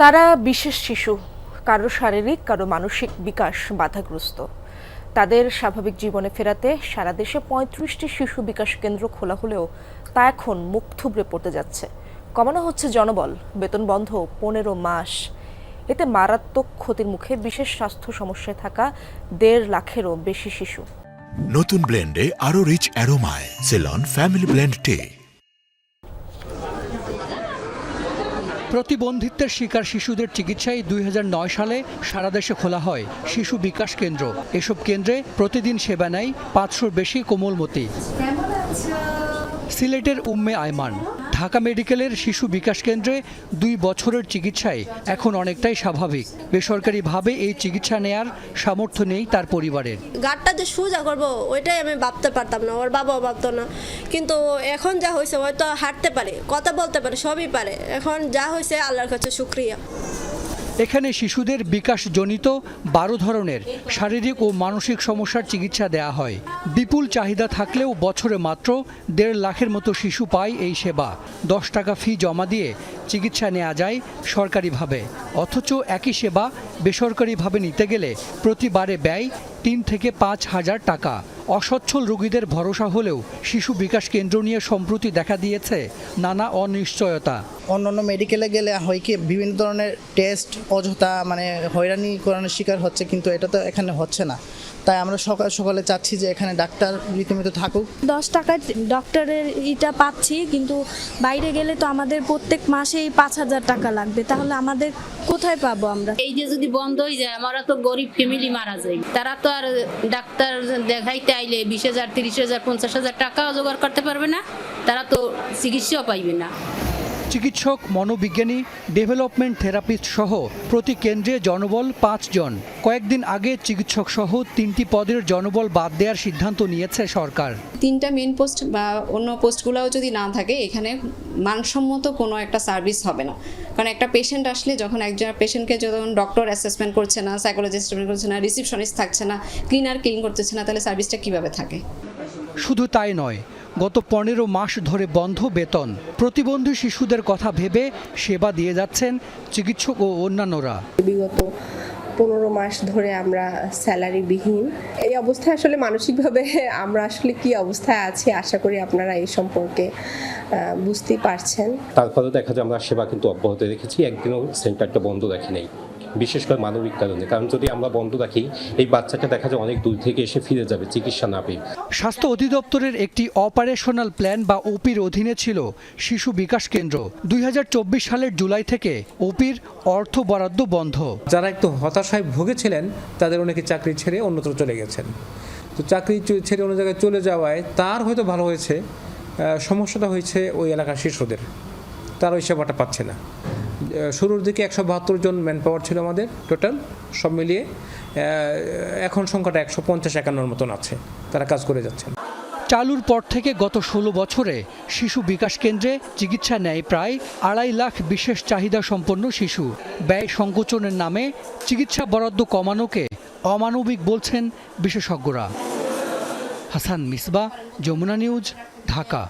তারা বিশেষ শিশু, কারও শারীরিক, কারও মানসিক বিকাশ বাধাগ্রস্ত। তাদের স্বাভাবিক জীবনে ফেরাতে সারা দেশে পঁয়ত্রিশটি শিশু বিকাশ কেন্দ্র খোলা হলেও তা এখন মুখ থুবড়ে পড়তে যাচ্ছে। কমানো হচ্ছে জনবল, বেতন বন্ধ পনেরো মাস। এতে মারাত্মক ক্ষতির মুখে বিশেষ স্বাস্থ্য সমস্যায় থাকা দেড় লাখেরও বেশি শিশু। নতুন ব্লেন্ডে আরও রিচ অ্যারোমায়, সেলন, ফ্যামিলি ব্লেন্ড টে। প্রতিবন্ধিত্বের শিকার শিশুদের চিকিৎসায় দুই হাজার নয় সালে সারা দেশে খোলা হয় শিশু বিকাশ কেন্দ্র। এসব কেন্দ্রে প্রতিদিন সেবা নেয় পাঁচশোর বেশি কোমলমতি। সিলেটের উম্মে আয়মান। ঢাকা মেডিকেলের শিশু বিকাশ কেন্দ্রে দুই বছরের চিকিৎসায় এখন অনেকটাই স্বাভাবিক। বেসরকারিভাবে এই চিকিৎসা নেয়ার সামর্থ্য নেই তার পরিবারের। গাড়টা যে সুজা করব, ওইটাই আমি ভাবতে পারতাম না, ওর বাবাও ভাবতো না। কিন্তু এখন যা হয়েছে, হয়তো হাঁটতে পারে, কথা বলতে পারে, সবই পারে। এখন যা হয়েছে, আল্লাহর কাছে শুক্রিয়া। এখানে শিশুদের বিকাশজনিত বারো ধরনের শারীরিক ও মানসিক সমস্যার চিকিৎসা দেয়া হয়। বিপুল চাহিদা থাকলেও বছরে মাত্র দেড় লাখের মতো শিশু পায় এই সেবা। দশ টাকা ফি জমা দিয়ে চিকিৎসা নেওয়া যায় সরকারিভাবে। অথচ একই সেবা বেসরকারিভাবে নিতে গেলে প্রতিবারে ব্যয় তিন থেকে পাঁচ হাজার টাকা। অসচ্ছল রোগীদের ভরসা হলেও শিশু বিকাশ কেন্দ্র নিয়ে সম্প্রতি দেখা দিয়েছে নানা অনিশ্চয়তা। অন্যান্য অন্য মেডিকেলে গেলে হয় কি, বিভিন্ন ধরনের টেস্ট অযথা মানে হয়রানি করানোর শিকার হচ্ছে, কিন্তু এটা তো এখানে হচ্ছে না। তাই আমরা সকাল সকালে চাচ্ছি যে এখানে ডাক্তার রীতিমতো থাকুক। দশ টাকার ডক্টরের ইটা পাচ্ছি কিন্তু বাইরে গেলে তো আমাদের প্রত্যেক মাসেই পাঁচ হাজার টাকা লাগবে। তাহলে আমাদের কোথায় পাবো আমরা? এই যে যদি বন্ধ হয়ে যায় আমরা তো গরিব ফ্যামিলি মারা যায় তারা তো আর ডাক্তার দেখাইতে আইলে বিশ হাজার তিরিশ হাজার পঞ্চাশ হাজার টাকাও জোগাড় করতে পারবে না। তারা তো চিকিৎসাও পাইবে না। চিকিৎসক মনোবিজ্ঞানী ডেভেলপমেন্ট থেরাপিস্ট সহ প্রতি কেন্দ্রে জনবল পাঁচজন কয়েকদিন আগে চিকিৎসক সহ তিনটি পদের জনবল বাদ দেওয়ার সিদ্ধান্ত নিয়েছে সরকার। তিনটা মেন পোস্ট বা অন্য পোস্টগুলোও যদি না থাকে এখানে মানসম্মত কোনো একটা সার্ভিস হবে না। কারণ একটা পেশেন্ট আসলে যখন একজন পেশেন্টকে যখন ডক্টর অ্যাসেসমেন্ট করছে না সাইকোলজিস্ট করছে না রিসিপশনিস্ট থাকছে না ক্লিনার ক্লিন করতেছে না তাহলে সার্ভিসটা কীভাবে থাকে? শুধু তাই নয় গত পনেরো মাস ধরে বন্ধ বেতন। প্রতিবন্ধী শিশুদের কথা ভেবে সেবা দিয়ে যাচ্ছেন চিকিৎসক ও অন্যান্যরা। বিগত পনেরো মাস ধরে আমরা স্যালারিবিহীন। এই অবস্থায় আসলে মানসিকভাবে আমরা আসলে কি অবস্থায় আছি আশা করি আপনারা এই সম্পর্কে বুঝতেই পারছেন। তারপরেও দেখা যায় আমরা সেবা কিন্তু অব্যাহত রেখেছি। একদিনও সেন্টারটা বন্ধ রাখি নাই। বিশেষ করে মানবিক কারণে। কারণ যদি আমরা বন্ধ রাখি এই বাচ্চাটা দেখা যায় অনেক দূর থেকে এসে ফিরে যাবে চিকিৎসা না পেয়ে। স্বাস্থ্য অধিদপ্তরের একটি অপারেশনাল প্ল্যান বা ওপির অধীনে ছিল শিশু বিকাশ কেন্দ্র। দুই হাজার চব্বিশ সালের জুলাই থেকে ওপির অর্থ বরাদ্দ বন্ধ। যারা একটু হতাশায় ভুগেছিলেন তাদের অনেকে চাকরি ছেড়ে অন্যত্র চলে গেছেন। তো চাকরি ছেড়ে অন্য জায়গায় চলে যাওয়ায় তার হয়তো ভালো হয়েছে সমস্যাটা হয়েছে ওই এলাকার শিশুদের। তারা ওই সেবাটা পাচ্ছে না। শুরুর দিকে একশো বাহাত্তর জন ম্যান পাওয়ার ছিল আমাদের টোটাল সব মিলিয়ে এখন সংখ্যাটা একশো পঞ্চাশ একান্নর মতন আছে। তারা কাজ করে যাচ্ছেন। চালুর পর থেকে গত ষোলো বছরে শিশু বিকাশ কেন্দ্রে চিকিৎসা নেয় প্রায় আড়াই লাখ বিশেষ চাহিদা সম্পন্ন শিশু। ব্যয় সংকোচনের নামে চিকিৎসা বরাদ্দ কমানোকে অমানবিক বলছেন বিশেষজ্ঞরা। হাসান মিসবা, যমুনা নিউজ, ঢাকা।